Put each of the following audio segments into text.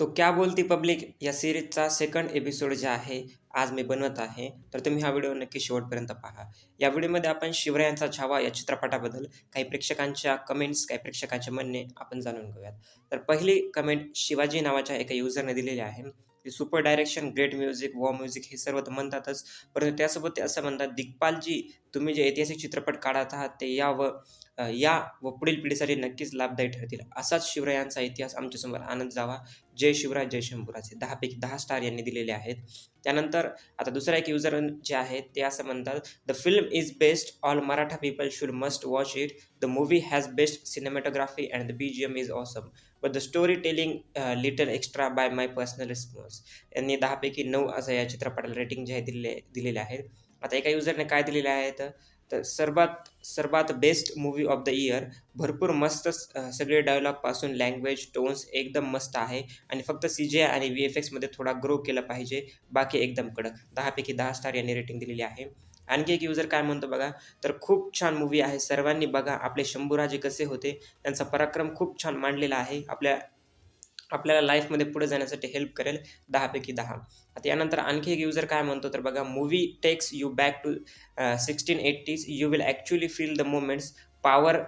तो क्या बोलती पब्लिक? या सिरीजचा सेकंड एपिसोड जे आहे आज मी बनवत आहे. तर तुम्ही हा व्हिडिओ नक्की शेवटपर्यंत पहा. या व्हिडिओमध्ये आपण शिवरायांचा छावा या चित्रपटाबद्दल काही प्रेक्षकांच्या कमेंट्स काही प्रेक्षकांचे म्हणणे आपण जाणून घेऊयात. तर पहिली कमेंट शिवाजी नावाच्या एका युजरने दिलेली आहे. की super direction great music wow music हे सर्व तर म्हणतातच. परंतु त्यासोबत ते असं म्हणतात दिग्पालजी तुम्ही जे ऐतिहासिक चित्रपट काढत आहात ते या व या व पुढील पिढीसाठी नक्कीच लाभदायी ठरतील. असाच शिवरायांचा इतिहास आमच्यासमोर आणत जावा. जय शिवराय जय शंभूराजे. दहापैकी दहा स्टार यांनी दिलेले आहेत. त्यानंतर आता दुसरा एक युजर जे आहे ते असं म्हणतात the film is best all Maratha people should must watch it the movie has best cinematography and the B G M is awesome but the story telling little extra by my personal response यांनी दहापैकी नऊ असं या चित्रपटाला rating जे आहे दिले दिलेले आहेत. आता एका युजरने काय दिलेले आहेत तर सर्वात सर्वात best movie of the year भरपूर मस्त सगळे डायलॉगपासून लँग्वेज टोन्स एकदम मस्त आहे. आणि फक्त सी जे आणि व्ही एफ एक्समध्ये थोडा ग्रो केला पाहिजे. बाकी एकदम कडक. दहापैकी दहा स्टार यांनी रेटिंग दिलेली आहे. आणखी एक युजर काय म्हणतो बघा तर खूप छान मूवी आहे. सर्वांनी बघा आपले शंभूराजे कसे होते त्यांचा पराक्रम खूप छान मांडलेला आहे. आपल्या आपल्याला लाईफमध्ये पुढे जाण्यासाठी हेल्प करेल दहापैकी दहा. आता यानंतर आणखी एक युजर काय म्हणतो तर बघा movie takes you back to sixteen eighties you will actually feel the moments power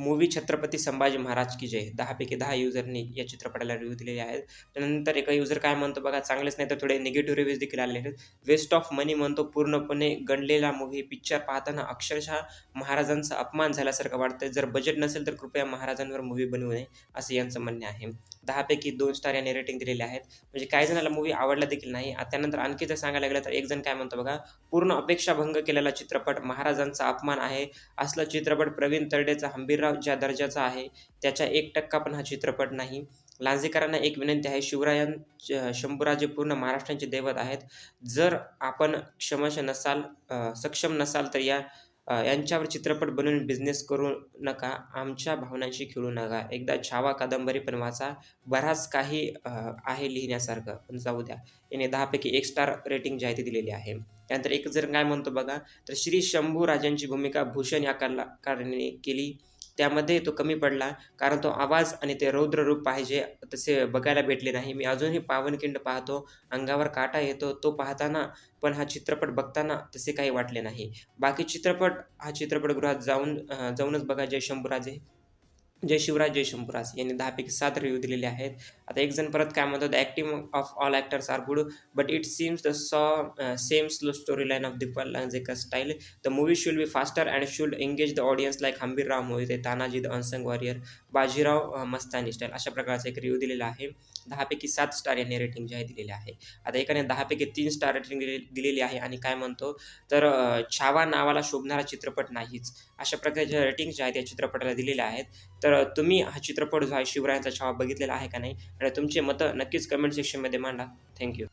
movie Chhatrapati Sambhaji Maharaj की जय. दहापैकी दहा युजरनी या चित्रपटाला रिव्ह्यू दिलेले आहेत. त्यानंतर एका युजर काय म्हणतो बघा चांगलेच नाही तर थोडे निगेटिव्ह रिव्ह्यूज देखील आलेले आहेत. वेस्ट ऑफ मनी म्हणतो पूर्णपणे गणलेला मूवी पिक्चर पाहताना अक्षरशः महाराजांचा अपमान झाल्यासारखं वाटतं जर बजेट नसेल तर कृपया महाराजांवर मूवी बनवू नये असं यांचं म्हणणे आहे. दहापैकी दोन स्टार यांनी रेटिंग दिलेले आहेत. म्हणजे काही जणाला मूवी आवडला देखील नाही. आ- त्यानंतर आणखी जर सांगायला गेलं तर एक जण काय म्हणतो बघा पूर्ण अपेक्षाभंग केलेला चित्रपट महाराजांचा अपमान आहे. असला चित्रपट प्रवीण तरडेचा हंबीरराव ज्या दर्जाचा आहे त्याच्या एक टक्का पण हा चित्रपट नाही. लांजेकरांना एक विनंती आहे शिवरायां शंभूराजे पूर्ण महाराष्ट्रांचे दैवत आहेत. जर आपण क्षमश नसाल सक्षम नसाल तर या यांच्यावर चित्रपट बनवून बिझनेस करू नका. आमच्या भावनांशी खेळू नका. एकदा छावा कादंबरी पण वाचा. बराच काही आहे लिहिण्यासारखं. पण जाऊ द्या. याने दहापैकी एक स्टार रेटिंग जी आहे ती दिलेली आहे. त्यानंतर एक जर काय म्हणतो बघा तर श्री शंभू राजांची भूमिका भूषण या कलाकाराने केली. त्यामध्ये तो कमी पडला कारण तो आवाज आणि ते रौद्र रूप पाहिजे तसे बघायला भेटले नाही. मी अजूनही पावनखिंड पाहतो अंगावर काटा येतो तो पाहताना पण हा चित्रपट बघताना तसे काही वाटले नाही. बाकी चित्रपट हा चित्रपटगृहात जाऊन जाऊनच बघा. जय शंभूराजे. जय शिवराज जय शंभूराज यांनी दहापैकी सात रिव्ह्यू दिलेले आहेत. आता एक जण परत काय म्हणतात acting of all actors are good but it seems the so same slow story line of Dipal Lanjekar style the movie should be faster and should engage the audience like Hambirrao Mohite Tanaji the unsung warrior Bajirao Mastani style अशा प्रकारचा एक review दिलेला आहे. दहापैकी सात star यांनी rating जे आहे दिलेली आहे. आता एकाने दहापैकी तीन स्टार रेटिंग दिलेली आहे आणि काय म्हणतो तर uh, छावा नावाला शोभणारा चित्रपट नाहीच. अशा प्रकारच्या रेटिंग ज्या आहेत या चित्रपटाला दिलेल्या आहेत. तर तुम्ही हा चित्रपट जो आहे शिवरायांचा छावा बघितलेला आहे का नाही? आणि तुमची मतं नक्कीच कमेंट सेक्शनमध्ये मांडा. थँक्यू